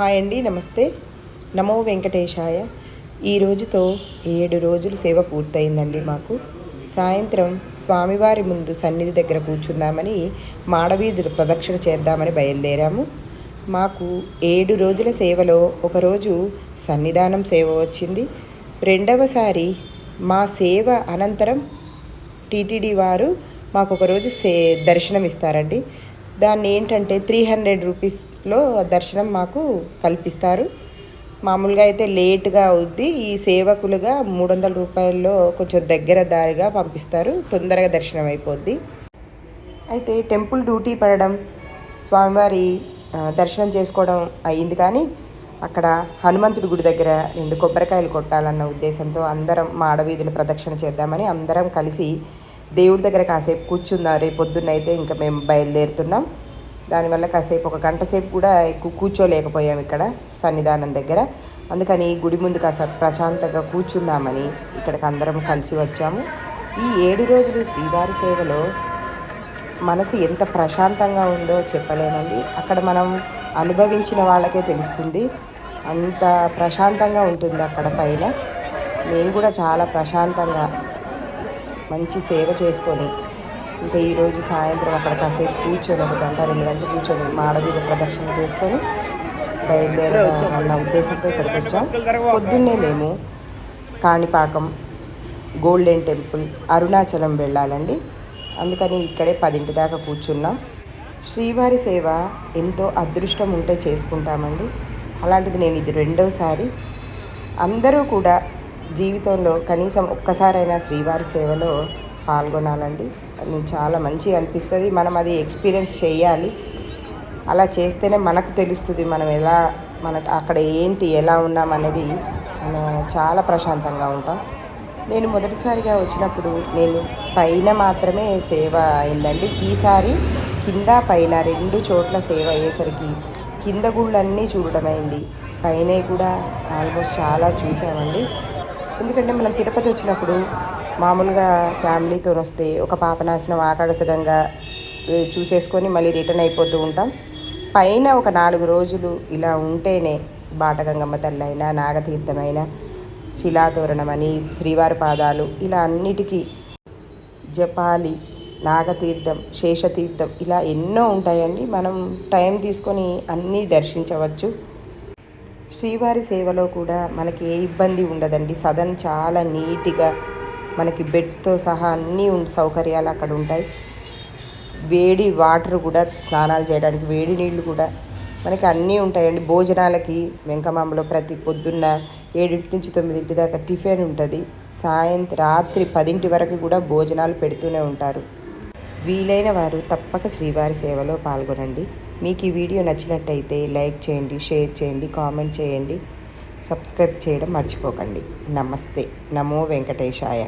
Hi అండి నమస్తే. నమో వెంకటేశాయ. ఈ రోజుతో ఏడు రోజులు సేవ పూర్తయిందండి మాకు. సాయంత్రం స్వామివారి ముందు సన్నిధి దగ్గర కూర్చుందామని మాడవీధులు ప్రదక్షిణ చేద్దామని బయలుదేరాము. మాకు ఏడు రోజుల సేవలో ఒకరోజు సన్నిధానం సేవ వచ్చింది. రెండవసారి మా సేవ అనంతరం టీటీడీ వారు మాకు ఒకరోజు సే దర్శనం ఇస్తారండి దాన్ని ఏంటంటే త్రీ హండ్రెడ్ రూపీస్లో దర్శనం మాకు కల్పిస్తారు. మామూలుగా అయితే లేట్గా అవుద్ది. ఈ సేవకులుగా మూడు వందల రూపాయల్లో కొంచెం దగ్గర దారిగా పంపిస్తారు. తొందరగా దర్శనం అయిపోద్ది. అయితే టెంపుల్ డ్యూటీ పడడం స్వామివారి దర్శనం చేసుకోవడం అయ్యింది కానీ అక్కడ హనుమంతుడి గుడి దగ్గర రెండు కొబ్బరికాయలు కొట్టాలన్న ఉద్దేశంతో అందరం మాడవీధుల ప్రదక్షిణ చేద్దామని అందరం కలిసి దేవుడి దగ్గర కాసేపు కూర్చుందాం రేపు పొద్దున్న అయితే ఇంకా మేము బయలుదేరుతున్నాం. దానివల్ల కాసేపు ఒక గంట సేపు కూడా ఎక్కువ కూర్చోలేకపోయాం ఇక్కడ సన్నిధానం దగ్గర. అందుకని గుడి ముందు కాసేపు ప్రశాంతంగా కూర్చుందామని ఇక్కడికి అందరం కలిసి వచ్చాము. ఈ ఏడు రోజులు శ్రీవారి సేవలో మనసు ఎంత ప్రశాంతంగా ఉందో చెప్పలేమండి. అక్కడ మనం అనుభవించిన వాళ్ళకే తెలుస్తుంది. అంత ప్రశాంతంగా ఉంటుంది అక్కడ పైన. మేము కూడా చాలా ప్రశాంతంగా మంచి సేవ చేసుకొని ఇంకా ఈరోజు సాయంత్రం అక్కడ కాసేపు కూర్చొని ఒక గంట రెండు గంటలు కూర్చొని మాడవీధ ప్రదక్షిణ చేసుకొని బయలుదేరదాం అన్న ఉద్దేశంతో ఇక్కడికి వచ్చాం. పొద్దున్నే మేము కాణిపాకం గోల్డెన్ టెంపుల్ అరుణాచలం వెళ్ళాలండి. అందుకని ఇక్కడే పదింటి దాకా కూర్చున్నాం. శ్రీవారి సేవ ఎంతో అదృష్టం ఉంటే చేసుకుంటామండి. అలాంటిది నేను ఇది రెండోసారి. అందరూ కూడా జీవితంలో కనీసం ఒక్కసారైనా శ్రీవారి సేవలో పాల్గొనాలండి. అది చాలా మంచిగా అనిపిస్తుంది. మనం అది ఎక్స్పీరియన్స్ చేయాలి. అలా చేస్తేనే మనకు తెలుస్తుంది మనం ఎలా మనకు అక్కడ ఏంటి ఎలా ఉన్నాం అనేది మనం చాలా ప్రశాంతంగా ఉంటాం. నేను మొదటిసారిగా వచ్చినప్పుడు నేను పైన మాత్రమే సేవ అయిందండి. ఈసారి కింద పైన రెండు చోట్ల సేవ అయ్యేసరికి కింద గుళ్ళన్నీ చూడడమైంది. పైన కూడా ఆల్మోస్ట్ చాలా చూసామండి. ఎందుకంటే మనం తిరుపతి వచ్చినప్పుడు మామూలుగా ఫ్యామిలీతో వస్తే ఒక పాపనాశనం ఆకాశగంగా చూసేసుకొని మళ్ళీ రిటర్న్ అయిపోతూ ఉంటాం. పైన ఒక నాలుగు రోజులు ఇలా ఉంటేనే బాటగంగమ్మ తల్లి అయినా నాగతీర్థమైనా శిలాతోరణమని శ్రీవారి పాదాలు ఇలా అన్నిటికీ జపాలి నాగతీర్థం శేషతీర్థం ఇలా ఎన్నో ఉంటాయండి. మనం టైం తీసుకొని అన్నీ దర్శించవచ్చు. శ్రీవారి సేవలో కూడా మనకి ఏ ఇబ్బంది ఉండదండి. సదన్ చాలా నీట్గా మనకి బెడ్స్తో సహా అన్నీ సౌకర్యాలు అక్కడ ఉంటాయి. వేడి వాటర్ కూడా స్నానాలు చేయడానికి వేడి నీళ్ళు కూడా మనకి అన్నీ ఉంటాయండి. భోజనాలకి వెంకమాంబలో ప్రతి పొద్దున్న ఏడింటి నుంచి తొమ్మిదింటి దాకా టిఫిన్ ఉంటుంది. సాయంత్రం రాత్రి పదింటి వరకు కూడా భోజనాలు పెడుతూనే ఉంటారు. వీలైన వారు తప్పక శ్రీవారి సేవలో పాల్గొనండి. మీకు ఈ వీడియో నచ్చినట్టయితే లైక్ చేయండి షేర్ చేయండి కామెంట్ చేయండి సబ్స్క్రైబ్ చేయడం మర్చిపోకండి. నమస్తే. నమో వెంకటేశాయ.